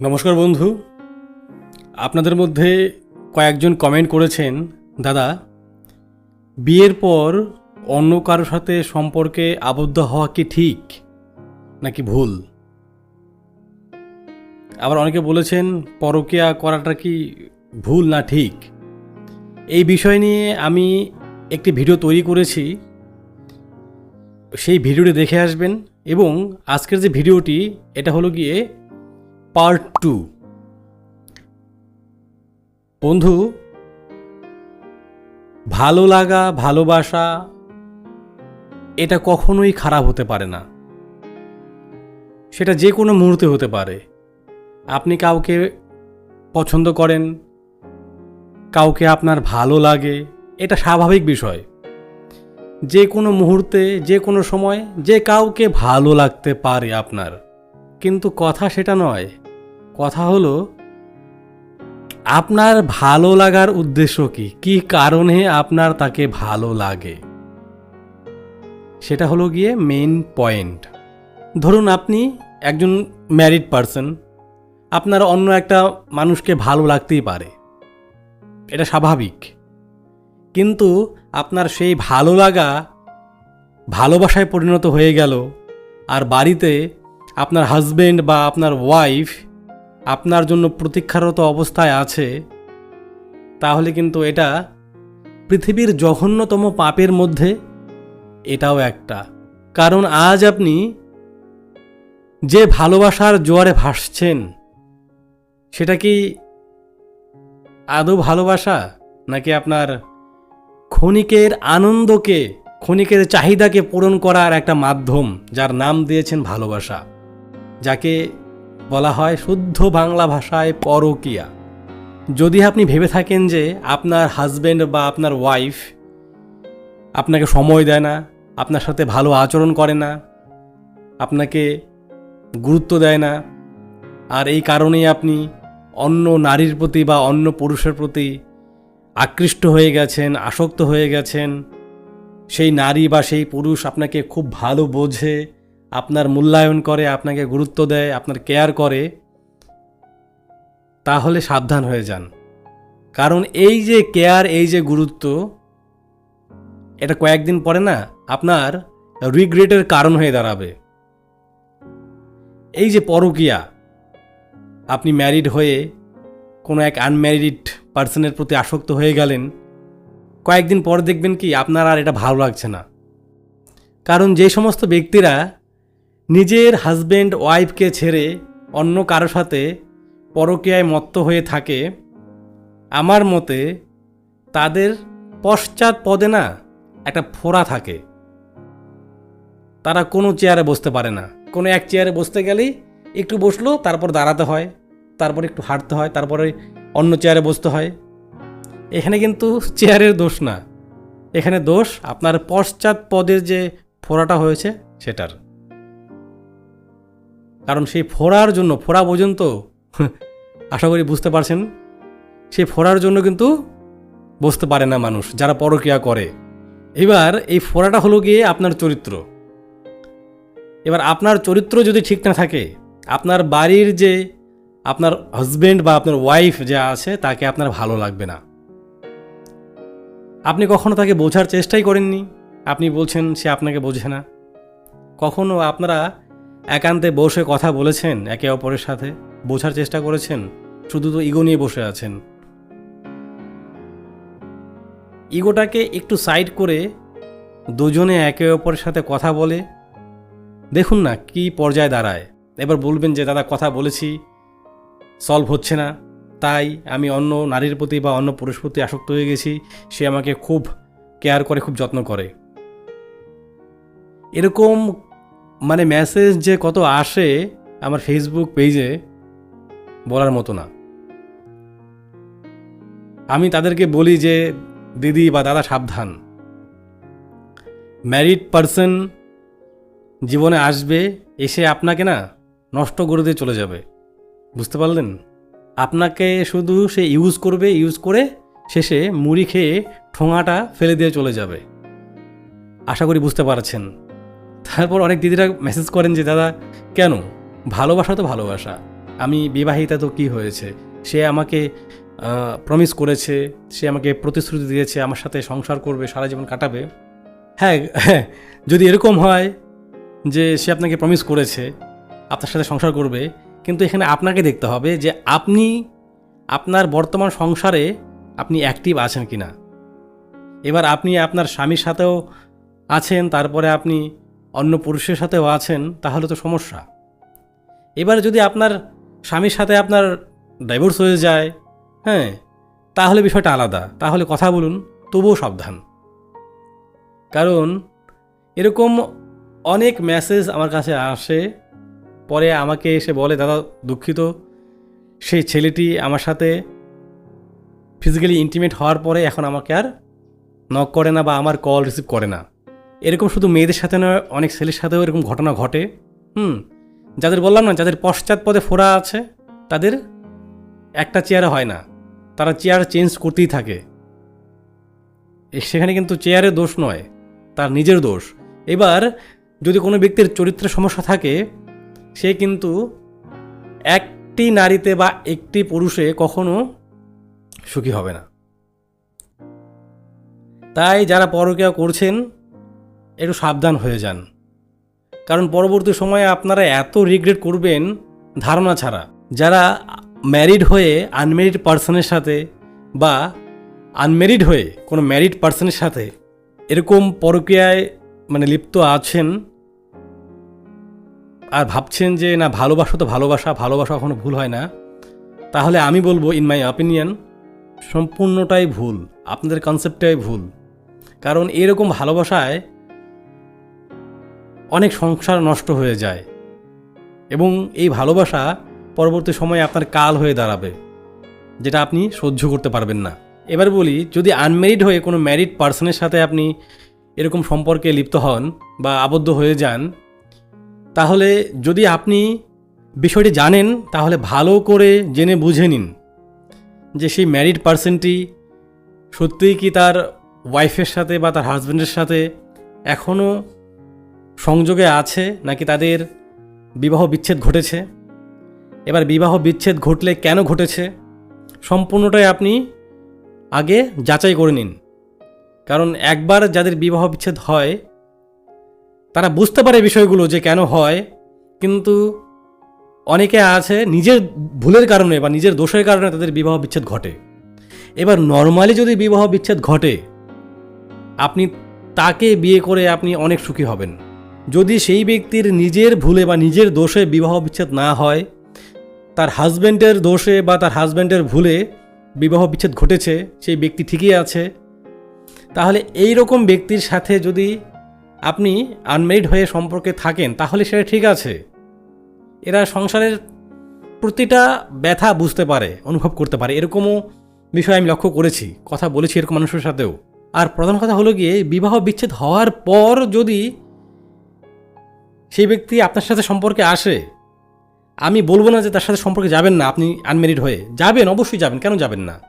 নমস্কার বন্ধু। আপনাদের মধ্যে কয়েকজন কমেন্ট করেছেন, দাদা, বিয়ের পর অন্য কারোর সাথে সম্পর্কে আবদ্ধ হওয়া কি ঠিক নাকি ভুল? আবার অনেকে বলেছেন, পরকিয়া করাটা কি ভুল না ঠিক? এই বিষয় নিয়ে আমি একটি ভিডিও তৈরি করেছি। সেই ভিডিওটি দেখে আসবেন এবং আজকের যে ভিডিওটি, এটা হলো গিয়ে পার্ট টু। বন্ধু, ভালো লাগা, ভালোবাসা, এটা কখনোই খারাপ হতে পারে না। সেটা যে কোনো মুহূর্তে হতে পারে। আপনি কাউকে পছন্দ করেন, কাউকে আপনার ভালো লাগে, এটা স্বাভাবিক বিষয়। যে কোনো মুহূর্তে, যে কোনো সময়, যে কাউকে ভালো লাগতে পারে আপনার। কিন্তু কথা সেটা নয়। কথা হলো, আপনার ভালো লাগার উদ্দেশ্য কি? কি কারণে আপনার তাকে ভালো লাগে? সেটা হলো গিয়ে মেন পয়েন্ট ধরুন আপনি একজন ম্যারিড পারসন আপনার অন্য একটা মানুষকে ভালো লাগতেই পারে, এটা স্বাভাবিক। কিন্তু আপনার সেই ভালো লাগা ভালোবাসায় পরিণত হয়ে গেল, আর বাড়িতে আপনার হাজবেন্ড বা আপনার ওয়াইফ আপনার জন্য প্রতীক্ষারত অবস্থায় আছে, তাহলে কিন্তু এটা পৃথিবীর জঘন্যতম পাপের মধ্যে এটাও একটা। কারণ আজ আপনি যে ভালোবাসার জোয়ারে ভাসছেন, সেটা কি আদৌ ভালোবাসা, নাকি আপনার ক্ষণিকের আনন্দকে, ক্ষণিকের চাহিদাকে পূরণ করার একটা মাধ্যম যার নাম দিয়েছেন ভালোবাসা, যাকে বলা হয় শুদ্ধ বাংলা ভাষায় পরকিয়া। যদি আপনি ভেবে থাকেন যে আপনার হাজব্যান্ড বা আপনার ওয়াইফ আপনাকে সময় দেয় না, আপনার সাথে ভালো আচরণ করে না, আপনাকে গুরুত্ব দেয় না, আর এই কারণেই আপনি অন্য নারীর প্রতি বা অন্য পুরুষের প্রতি আকৃষ্ট হয়ে গেছেন, আসক্ত হয়ে গেছেন, সেই নারী বা সেই পুরুষ আপনাকে খুব ভালো বোঝে আপনার মূল্যায়ন করে, আপনাকে গুরুত্ব দেয়, আপনার কেয়ার করে, তাহলে সাবধান হয়ে যান। কারণ এই যে কেয়ার এই যে গুরুত্ব, এটা কয়েকদিন পরে না আপনার রিগ্রেটের কারণ হয়ে দাঁড়াবে। এই যে পরকিয়া, আপনি ম্যারিড হয়ে কোনো এক আনম্যারিড পার্সনের প্রতি আসক্ত হয়ে গেলেন, কয়েকদিন পর দেখবেন কি আপনার আর এটা ভালো লাগছে না। কারণ যে সমস্ত ব্যক্তিরা নিজের হাজবেন্ড ওয়াইফকে ছেড়ে অন্য কারও সাথে পরকীয়ায় মত্ত হয়ে থাকে, আমার মতে তাদের পশ্চাৎ পদে না একটা ফোড়া থাকে। তারা কোনো চেয়ারে বসতে পারে না। কোনো এক চেয়ারে বসতে গেলেই একটু বসল, তারপর দাঁড়াতে হয়, তারপর একটু হাঁটতে হয়, তারপরে অন্য চেয়ারে বসতে হয়। এখানে কিন্তু চেয়ারের দোষ না। এখানে দোষ আপনার পশ্চাৎ পদের যে ফোড়াটা হয়েছে, সেটার। কারণ সেই ফোড়ার জন্য, ফোড়া পর্যন্ত, আশা করি বুঝতে পারছেন? সেই ফোড়ার জন্য কিন্তু বসতে পারে না মানুষ, যারা পরকিয়া করে। এবার এই ফোড়াটা হলো গিয়ে আপনার চরিত্র। এবার আপনার চরিত্র যদি ঠিক না থাকে, আপনার বাড়ির যে আপনার হাজবেন্ড বা আপনার ওয়াইফ যে আছে, তাকে আপনার ভালো লাগবে না। আপনি কখনো তাকে বোঝার চেষ্টাই করেননি? আপনি বলছেন, সে আপনাকে বোঝে না। কখনো আপনারা একান্তে বসে কথা বলেছেন একে অপরের সাথে। বোঝার চেষ্টা করেছেন, শুধু তো ইগো নিয়ে বসে আছেন। ইগোটাকে একটু সাইড করে দুজনে একে অপরের সাথে কথা বলে, দেখুন না কি পর্যায়ে দাঁড়ায়। এবার বলবেন যে, দাদা, কথা বলেছি সলভ হচ্ছে না। তাই আমি অন্য নারীর প্রতি বা অন্য পুরুষ প্রতি আসক্ত হয়ে গেছি। সে আমাকে খুব কেয়ার করে, খুব যত্ন করে। এরকম মানে মেসেজ যে কত আসে আমার ফেসবুক পেজে বলার মতো না। আমি তাদেরকে বলি যে, দিদি বা দাদা, সাবধান। ম্যারিড পারসন জীবনে আসবে, এসে আপনাকে না নষ্ট করে দিয়ে চলে যাবে। বুঝতে পারলেন? আপনাকে শুধু সে ইউজ করবে ইউজ করে শেষে মুড়ি খেয়ে ঠোঙাটা ফেলে দিয়ে চলে যাবে। আশা করি বুঝতে পারছেন। তারপর অনেক দিদিরা মেসেজ করেন যে, দাদা, কেন? ভালোবাসা তো ভালোবাসা। আমি বিবাহিতা তো কী হয়েছে? সে আমাকে প্রমিস করেছে, সে আমাকে প্রতিশ্রুতি দিয়েছে, আমার সাথে সংসার করবে, সারা জীবন কাটাবে। হ্যাঁ হ্যাঁ যদি এরকম হয় যে, সে আপনাকে প্রমিস করেছে, আপনার সাথে সংসার করবে, কিন্তু এখানে আপনাকে দেখতে হবে যে, আপনি, আপনার বর্তমান সংসারে আপনি অ্যাক্টিভ আছেন কি না এবার আপনি আপনার স্বামীর সাথেও আছেন, তারপরে আপনি অন্য পুরুষের সাথেও আছেন, তাহলে তো সমস্যা। এবার যদি আপনার স্বামীর সাথে আপনার ডাইভোর্স হয়ে যায় হ্যাঁ তাহলে বিষয়টা আলাদা। তাহলে কথা বলুন, তবুও সাবধান। কারণ এরকম অনেক মেসেজ আমার কাছে আসে, পরে আমাকে এসে বলে, দাদা, দুঃখিত, সেই ছেলেটি আমার সাথে ফিজিক্যালি ইন্টিমেট হওয়ার পরে এখন আমাকে আর নক করে না বা আমার কল রিসিভ করে না। এরকম শুধু মেয়েদের সাথে নয়, অনেক ছেলের সাথেও এরকম ঘটনা ঘটে। হুম, যাদের বললাম না, যাদের পশ্চাৎপদে ফোড়া আছে, তাদের একটা চেয়ারে হয় না। তারা চেয়ার চেঞ্জ করতেই থাকে। সেখানে কিন্তু চেয়ারের দোষ নয়, তার নিজের দোষ। এবার, যদি কোনো ব্যক্তির চরিত্রের সমস্যা থাকে, সে কিন্তু একটি নারীতে বা একটি পুরুষে কখনো সুখী হবে না। তাই যারা পরকীয়া করছেন একটু সাবধান হয়ে যান। কারণ পরবর্তী সময়ে আপনারা এত রিগ্রেট করবেন ধারণা ছাড়া। যারা ম্যারিড হয়ে আনম্যারিড পার্সনের সাথে বা আনম্যারিড হয়ে কোনো ম্যারিড পার্সনের সাথে এরকম পরকীয়ায় মানে লিপ্ত আছেন আর ভাবছেন যে, না, ভালোবাসা তো ভালোবাসা ভালোবাসা কখনো ভুল হয় না। তাহলে আমি বলব ইন মাই অপিনিয়ন সম্পূর্ণটাই ভুল, আপনাদের কনসেপ্টটাই ভুল। কারণ এরকম ভালোবাসায় অনেক সংসার নষ্ট হয়ে যায়। এবং এই ভালোবাসা পরবর্তী সময়ে আপনার কাল হয়ে দাঁড়াবে, যেটা আপনি সহ্য করতে পারবেন না। এবার বলি, যদি আনম্যারিড হয়ে কোনো ম্যারিড পার্সনের সাথে আপনি এরকম সম্পর্কে লিপ্ত হন বা আবদ্ধ হয়ে যান, তাহলে যদি আপনি বিষয়টি জানেন, তাহলে ভালো করে জেনে বুঝে নিন যে সেই ম্যারিড পার্সনটি সত্যিই কি তার ওয়াইফের সাথে বা তার হাজব্যান্ডের সাথে এখনও সংযোগে আছে নাকি তাদের বিবাহ বিচ্ছেদ ঘটেছে? এবার বিবাহ বিচ্ছেদ ঘটলে কেন ঘটেছে? সম্পূর্ণটাই আপনি আগে যাচাই করে নিন। কারণ একবার যাদের বিবাহ বিচ্ছেদ হয়, তারা বুঝতে পারে বিষয়গুলো যে কেন হয়, কিন্তু অনেকে আছে নিজের ভুলের কারণে বা নিজের দোষের কারণে তাদের বিবাহ বিচ্ছেদ ঘটে। এবার নর্মালি যদি বিবাহ বিচ্ছেদ ঘটে, আপনি তাকে বিয়ে করে আপনি অনেক সুখী হবেন। যদি সেই ব্যক্তির নিজের ভুলে বা নিজের দোষে বিবাহ বিচ্ছেদ না হয়, তার হাজব্যান্ডের দোষে বা তার হাজব্যান্ডের ভুলে বিবাহ বিচ্ছেদ ঘটেছে, সেই ব্যক্তি ঠিকই আছে, তাহলে এই রকম ব্যক্তির সাথে যদি আপনি আনমেরিড হয়ে সম্পর্কে থাকেন, তাহলে সেটা ঠিক আছে। এরা সংসারের প্রতিটা ব্যথা বুঝতে পারে, অনুভব করতে পারে। এরকমও বিষয় আমি লক্ষ্য করেছি, কথা বলেছি এরকম মানুষের সাথেও। আর প্রধান কথা হলো গিয়ে, বিবাহ বিচ্ছেদ হওয়ার পর যদি সেই ব্যক্তি আপনার সাথে সম্পর্কে আসে। আমি বলব না যে তার সাথে সম্পর্কে যাবেন না, আপনি আনমেরিড হয়ে। যাবেন, অবশ্যই যাবেন, কেন যাবেন না?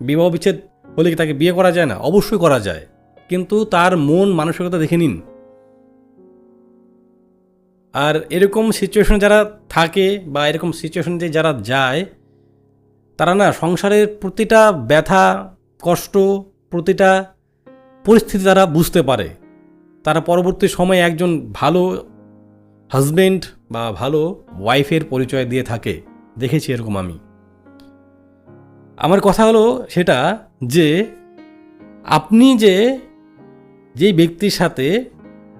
বিবাহ বিচ্ছেদ হলে কি তাকে বিয়ে করা যায় না? অবশ্যই করা যায়। কিন্তু তার মন, মানসিকতা দেখে নিন। আর এরকম সিচুয়েশন যারা থাকে বা এরকম সিচুয়েশনে যারা যায়, তারা না সংসারের প্রতিটা ব্যথা, কষ্ট, প্রতিটা পরিস্থিতি তারা বুঝতে পারে। তারা পরবর্তী সময়ে একজন ভালো হাজবেন্ড বা ভালো ওয়াইফের পরিচয় দিয়ে থাকে, দেখেছি এরকম আমি। আমার কথা হলো সেটা যে, আপনি যে, যেই ব্যক্তির সাথে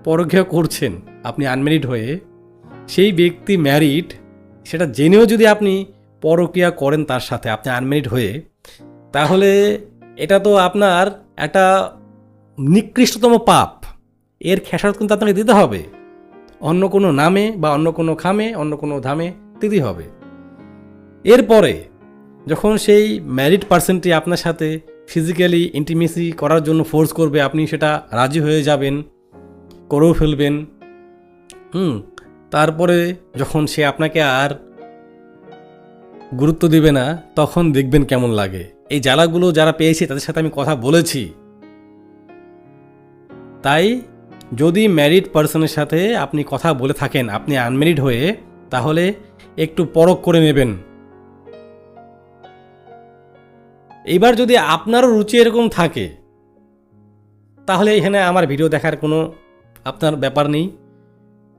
পরকীয়া করছেন, আপনি আনম্যারিড হয়ে, সেই ব্যক্তি ম্যারিড সেটা জেনেও যদি আপনি পরকীয়া করেন তার সাথে, আপনি আনম্যারিড হয়ে, তাহলে এটা তো আপনার একটা নিকৃষ্টতম পাপ। এর খেসারত কিন্তু আপনাকে দিতে হবে। অন্য কোনো নামে বা অন্য কোনো খামে, অন্য কোনো ধামে দিতে হবে। এরপরে, যখন সেই ম্যারিড পার্সনটি আপনার সাথে ফিজিক্যালি ইন্টিমেসি করার জন্য ফোর্স করবে, আপনি সেটা রাজি হয়ে যাবেন, করেও ফেলবেন। হুম, তারপরে যখন সে আপনাকে আর গুরুত্ব দিবে না, তখন দেখবেন কেমন লাগে। এই জ্বালাগুলো যারা পেয়েছে, তাদের সাথে আমি কথা বলেছি। তাই যদি ম্যারিড পার্সনের সাথে আপনি কথা বলে থাকেন, আপনি আনম্যারিড হয়ে, তাহলে একটু পরখ করে নেবেন। এইবার যদি আপনারও রুচি এরকম থাকে, তাহলে এখানে আমার ভিডিও দেখার কোনো আপনার ব্যাপার নেই।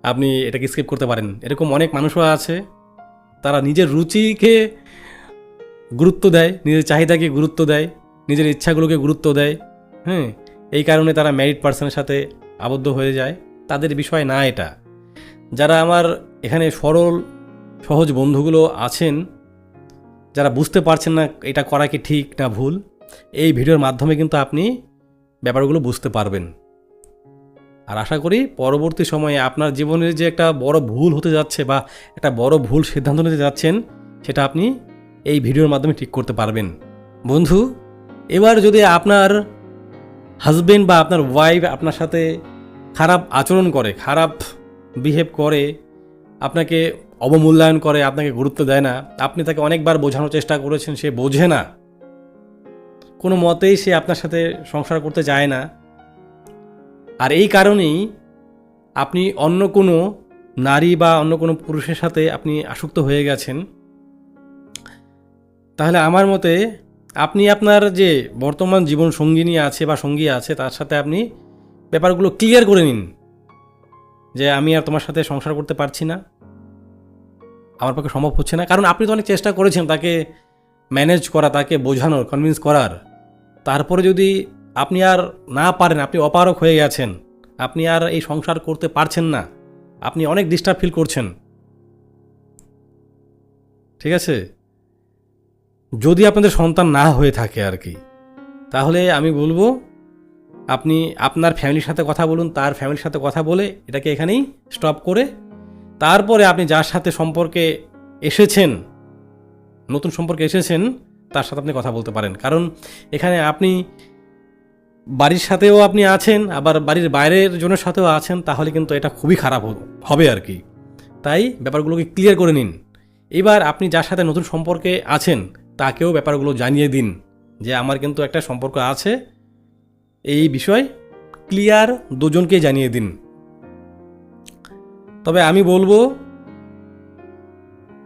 আপনি এটাকে স্কিপ করতে পারেন। এরকম অনেক মানুষও আছে, তারা নিজের রুচিকে গুরুত্ব দেয়, নিজের চাহিদাকে গুরুত্ব দেয়, নিজের ইচ্ছাগুলোকে গুরুত্ব দেয় হ্যাঁ? এই কারণে তারা ম্যারিড পার্সনের সাথে আবদ্ধ হয়ে যায়, তাদের বিষয় না এটা। যারা আমার এখানে সরল, সহজ বন্ধুগুলো আছেন, যারা বুঝতে পারছেন না এটা করা কি ঠিক না ভুল, এই ভিডিওর মাধ্যমে কিন্তু আপনি ব্যাপারগুলো বুঝতে পারবেন। আর আশা করি পরবর্তী সময়ে আপনার জীবনের যে একটা বড় ভুল হতে যাচ্ছে বা একটা বড় ভুল সিদ্ধান্ত নিতে যাচ্ছেন, সেটা আপনি এই ভিডিওর মাধ্যমে ঠিক করতে পারবেন। বন্ধু, এবার যদি আপনার হাজবেন্ড বা আপনার ওয়াইফ আপনার সাথে খারাপ আচরণ করে, খারাপ বিহেভ করে, আপনাকে অবমূল্যায়ন করে, আপনাকে গুরুত্ব দেয় না, আপনি তাকে অনেকবার বোঝানোর চেষ্টা করেছেন, সে বোঝে না। কোনো মতেই সে আপনার সাথে সংসার করতে চায় না। আর এই কারণেই আপনি অন্য কোনো নারী বা অন্য কোনো পুরুষের সাথে আপনি আসক্ত হয়ে গেছেন। তাহলে আমার মতে আপনি আপনার যে বর্তমান জীবন সঙ্গিনী আছে বা সঙ্গী আছে, তার সাথে আপনি ব্যাপারগুলো ক্লিয়ার করে নিন যে আমি আর তোমার সাথে সংসার করতে পারছি না, আমার পক্ষে সম্ভব হচ্ছে না। কারণ আপনি তো অনেক চেষ্টা করেছেন তাকে ম্যানেজ করা, তাকে বোঝানোর কনভিন্স করার। তারপরে যদি আপনি আর না পারেন, আপনি অপারক হয়ে গেছেন, আপনি আর এই সংসার করতে পারছেন না, আপনি অনেক ডিস্টার্ব ফিল করছেন। ঠিক আছে? যদি আপনাদের সন্তান না হয়ে থাকে আর কি, তাহলে আমি বলব, আপনি আপনার ফ্যামিলির সাথে কথা বলুন, তার ফ্যামিলির সাথে কথা বলে এটাকে এখানেই স্টপ করে, তারপরে আপনি যার সাথে সম্পর্কে এসেছেন, নতুন সম্পর্কে এসেছেন, তার সাথে আপনি কথা বলতে পারেন। কারণ এখানে আপনি বাড়ির সাথেও আপনি আছেন, আবার বাড়ির বাইরের জনের সাথেও আছেন, তাহলে কিন্তু এটা খুবই খারাপ হবে আর কি। তাই ব্যাপারগুলোকে ক্লিয়ার করে নিন। এবার আপনি যার সাথে নতুন সম্পর্কে আছেন তাকেও ব্যাপারগুলো জানিয়ে দিন যে আমার কিন্তু একটা সম্পর্ক আছে। এই বিষয় ক্লিয়ার দুজনকে জানিয়ে দিন। তবে আমি বলব,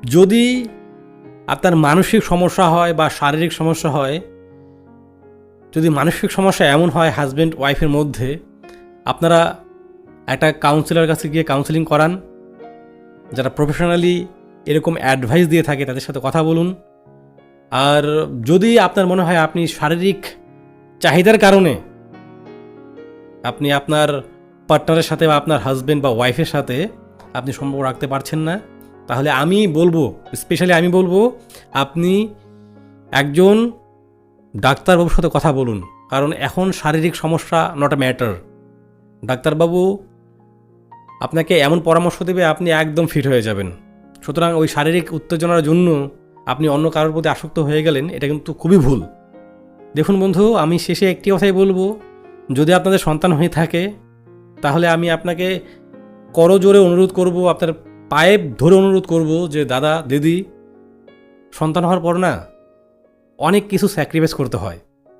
যদি আপনার মানসিক সমস্যা হয় বা শারীরিক সমস্যা হয়, যদি মানসিক সমস্যা এমন হয় হাজব্যান্ড ওয়াইফের মধ্যে, আপনারা একটা কাউন্সিলর কাছে গিয়ে কাউন্সিলিং করান। যারা প্রফেশনালি এরকম অ্যাডভাইস দিয়ে থাকে তাদের সাথে কথা বলুন। আর যদি আপনার মনে হয় আপনি শারীরিক চাহিদার কারণে আপনি আপনার পার্টনারের সাথে বা আপনার হাজব্যান্ড বা ওয়াইফের সাথে আপনি সম্পর্ক রাখতে পারছেন না, তাহলে আমি বলব স্পেশালি আমি বলব, আপনি একজন ডাক্তারবাবুর সাথে কথা বলুন। কারণ এখন শারীরিক সমস্যা নট আ ম্যাটার ডাক্তারবাবু আপনাকে এমন পরামর্শ দেবে, আপনি একদম ফিট হয়ে যাবেন। সুতরাং ওই শারীরিক উত্তেজনার জন্য আপনি অন্য কারোর প্রতি আসক্ত হয়ে গেলেন, এটা কিন্তু খুবই ভুল। দেখুন বন্ধু, আমি শেষে একটি কথাই বলব, যদি আপনাদের সন্তান হয়ে থাকে, তাহলে আমি আপনাকে করজোরে অনুরোধ করব, আপনার পায়ে ধরে অনুরোধ করব যে, দাদা, দিদি, সন্তান হওয়ার পর না, অনেক কিছু স্যাক্রিফাইস করতে হয়।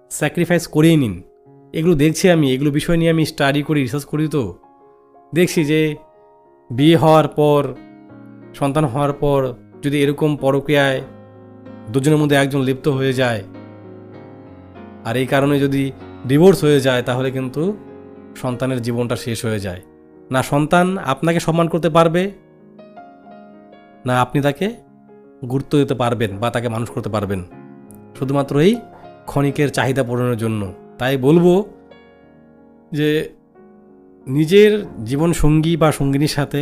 স্যাক্রিফাইস করেই নিন। এগুলো দেখছি আমি, এগুলো বিষয় নিয়ে আমি স্টাডি করি রিসার্চ করি তো। দেখছি যে, বিয়ে হওয়ার পর, সন্তান হওয়ার পর যদি এরকম পরক্রিয়ায় দুজনের মধ্যে একজন লিপ্ত হয়ে যায়, আর এই কারণে যদি ডিভোর্স হয়ে যায়, তাহলে কিন্তু সন্তানের জীবনটা শেষ হয়ে যায়। না সন্তান আপনাকে সম্মান করতে পারবে, না আপনি তাকে গুরুত্ব দিতে পারবেন বা তাকে মানুষ করতে পারবেন। শুধুমাত্র এই ক্ষণিকের চাহিদা পূরণের জন্য। তাই বলব যে নিজের জীবন সঙ্গী বা সঙ্গিনীর সাথে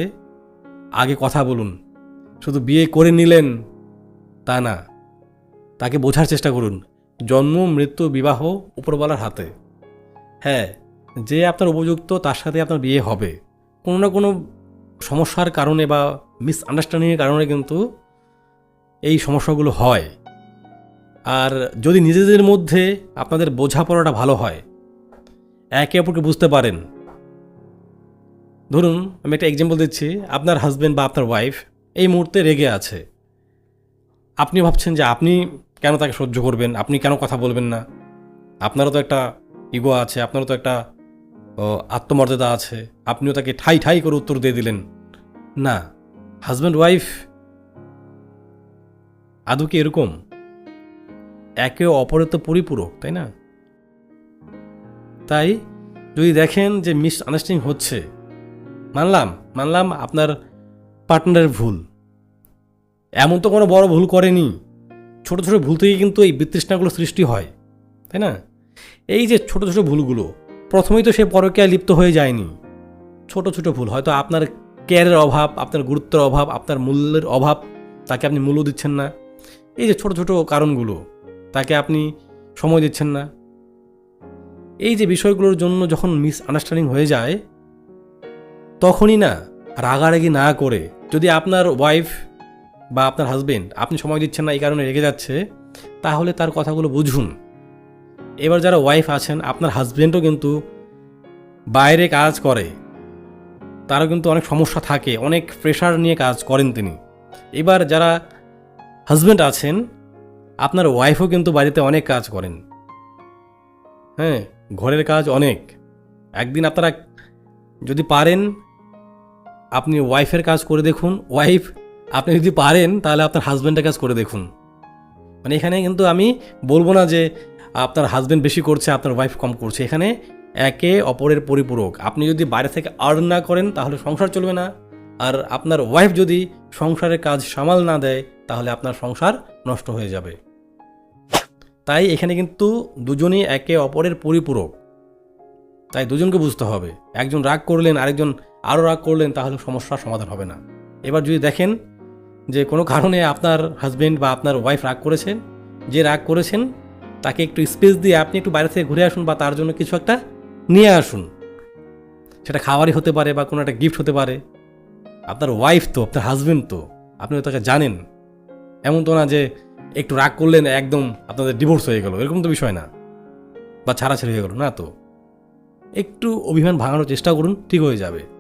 আগে কথা বলুন। শুধু বিয়ে করে নিলেন তা না, তাকে বোঝার চেষ্টা করুন। জন্ম, মৃত্যু, বিবাহ, উপরওয়ালার হাতে। হ্যাঁ যে আপনার উপযুক্ত, তার সাথে আপনার বিয়ে হবে। কোনো না কোনো সমস্যার কারণে বা মিসআন্ডারস্ট্যান্ডিংয়ের কারণে কিন্তু এই সমস্যাগুলো হয়। আর যদি নিজেদের মধ্যে আপনাদের বোঝাপড়াটা ভালো হয়, একে অপরকে বুঝতে পারেন। ধরুন, আমি একটা এক্সাম্পল দিচ্ছি। আপনার হাজব্যান্ড বা আপনার ওয়াইফ এই মুহূর্তে রেগে আছে। আপনি ভাবছেন যে আপনি কেন তাকে সহ্য করবেন? আপনি কেন কথা বলবেন না? আপনারও তো একটা ইগো আছে, আপনারও তো একটা আত্মমর্যাদা আছে। আপনিও তাকে ঠাই ঠাই করে উত্তর দিয়ে দিলেন। না হাজব্যান্ড ওয়াইফ আদৌ কি এরকম? একে অপরের তো পরিপূরক, তাই না? তাই যদি দেখেন যে মিস আন্ডারস্ট্যান্ডিং হচ্ছে, মানলাম মানলাম আপনার পার্টনারের ভুল। এমন তো কোনো বড় ভুল করেনি। ছোট ছোট ভুল থেকে কিন্তু এই বিতৃষ্ণাগুলো সৃষ্টি হয়, তাই না? এই যে ছোট ছোট ভুলগুলো, প্রথমেই তো সে পরকীয়ায় লিপ্ত হয়ে যায়নি। ছোট ছোট ভুল, হয়তো আপনার কেয়ারের অভাব, আপনার গুরুত্বের অভাব, আপনার মূল্যের অভাব, তাকে আপনি মূল্য দিচ্ছেন না। এই যে ছোট ছোট কারণগুলো, তাকে আপনি সময় দিচ্ছেন না। এই যে বিষয়গুলোর জন্য যখন মিস আন্ডারস্ট্যান্ডিং হয়ে যায়, তখনই না রাগারাগি না করে যদি আপনার ওয়াইফ বা আপনার হাজবেন্ড আপনি সময় দিচ্ছেন না, এই কারণে রেগে যাচ্ছে, তাহলে তার কথাগুলো বুঝুন। এবার যারা ওয়াইফ আছেন, আপনার হাজবেন্ডও কিন্তু বাইরে কাজ করে, তারও কিন্তু অনেক সমস্যা থাকে, অনেক প্রেশার নিয়ে কাজ করেন তিনি। এবার যারা হাজবেন্ড আছেন, আপনার ওয়াইফও কিন্তু বাড়িতে অনেক কাজ করেন। হ্যাঁ ঘরের কাজ অনেক। একদিন আপনারা যদি পারেন, আপনি ওয়াইফের কাজ করে দেখুন। ওয়াইফ আপনি যদি পারেন, তাহলে আপনার হাজব্যান্ডের কাজ করে দেখুন। মানে এখানে কিন্তু আমি বলব না যে আপনার হাজব্যান্ড বেশি করছে, আপনার ওয়াইফ কম করছে। এখানে একে অপরের পরিপূরক। আপনি যদি বাইরে থেকে আর্ন না করেন, তাহলে সংসার চলবে না। আর আপনার ওয়াইফ যদি সংসারের কাজ সামাল না দেয়, তাহলে আপনার সংসার নষ্ট হয়ে যাবে। তাই এখানে কিন্তু দুজনই একে অপরের পরিপূরক। তাই দুজনকে বুঝতে হবে। একজন রাগ করলেন, আরেকজন আরও রাগ করলেন, তাহলে সমস্যার সমাধান হবে না। এবার যদি দেখেন যে কোনো কারণে আপনার হাজবেন্ড বা আপনার ওয়াইফ রাগ করেছেন, যে রাগ করেছেন, তাকে একটু স্পেস দিয়ে আপনি একটু বাইরে থেকে ঘুরে আসুন বা তার জন্য কিছু একটা নিয়ে আসুন। সেটা খাবারই হতে পারে বা কোনো একটা গিফট হতে পারে। আপনার ওয়াইফ তো, আপনার হাজবেন্ড তো, আপনি তাকে জানেন। এমন তো না যে একটু রাগ করলেন একদম আপনাদের ডিভোর্স হয়ে গেল, এরকম তো বিষয় না। বা ছাড়াছাড়ি হয়ে গেল, না তো। একটু অভিমান ভাঙানোর চেষ্টা করুন, ঠিক হয়ে যাবে।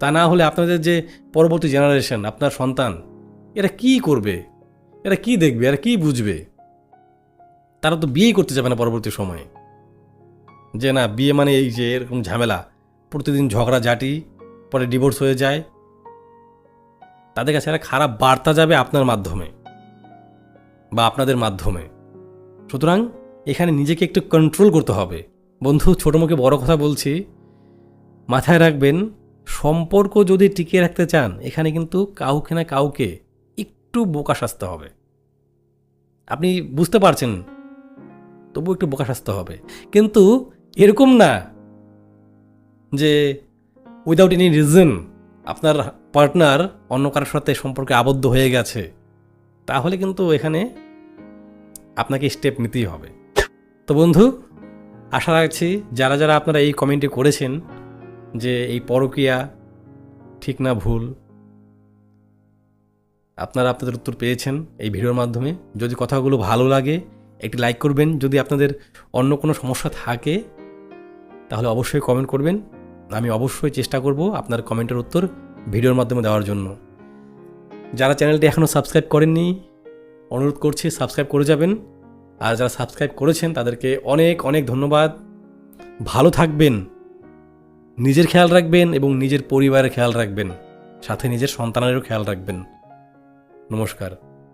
তা না হলে আপনাদের যে পরবর্তী জেনারেশন আপনার সন্তান, এরা কি করবে? এরা কি দেখবে? এরা কি বুঝবে? তারা তো বিয়েই করতে যাবে না পরবর্তী সময়ে। যে না, বিয়ে মানে এই যে এরকম ঝামেলা। প্রতিদিন ঝগড়া ঝাঁটি, পরে ডিভোর্স হয়ে যায়। তাদের কাছে একটা খারাপ বার্তা যাবে আপনার মাধ্যমে বা আপনাদের মাধ্যমে। সুতরাং এখানে নিজেকে একটু কন্ট্রোল করতে হবে। বন্ধু, ছোটো মুখে বড় কথা বলছি। মাথায় রাখবেন সম্পর্ক যদি টিকিয়ে রাখতে চান, এখানে কিন্তু কাউকে না কাউকে একটু বোকা সাজতে হবে। আপনি বুঝতে পারছেন? তবু একটু বোকা সাজতে হবে। কিন্তু এরকম না যে উইদাউট এনি রিজন আপনার পার্টনার অন্য কারোর সাথে সম্পর্কে আবদ্ধ হয়ে গেছে, তাহলে কিন্তু এখানে আপনাকে স্টেপ নিতেই হবে। তো বন্ধু, আশা রাখছি যারা যারা আপনারা এই কমেন্টে করেছেন যে এই পরকীয়া ঠিক না ভুল। আপনারা আপনাদের উত্তর পেয়েছেন এই ভিডিওর মাধ্যমে। যদি কথাগুলো ভালো লাগে, একটি লাইক করবেন। যদি আপনাদের অন্য কোনো সমস্যা থাকে, তাহলে অবশ্যই কমেন্ট করবেন। আমি অবশ্যই চেষ্টা করব আপনার কমেন্টের উত্তর ভিডিওর মাধ্যমে দেওয়ার জন্য। যারা চ্যানেলটি এখনও সাবস্ক্রাইব করেননি, অনুরোধ করছি সাবস্ক্রাইব করে যাবেন। আর যারা সাবস্ক্রাইব করেছেন, তাদেরকে অনেক অনেক ধন্যবাদ। ভালো থাকবেন। নিজের খেয়াল রাখবেন এবং নিজের পরিবারের খেয়াল রাখবেন সাথে নিজের সন্তানেরও খেয়াল রাখবেন। নমস্কার।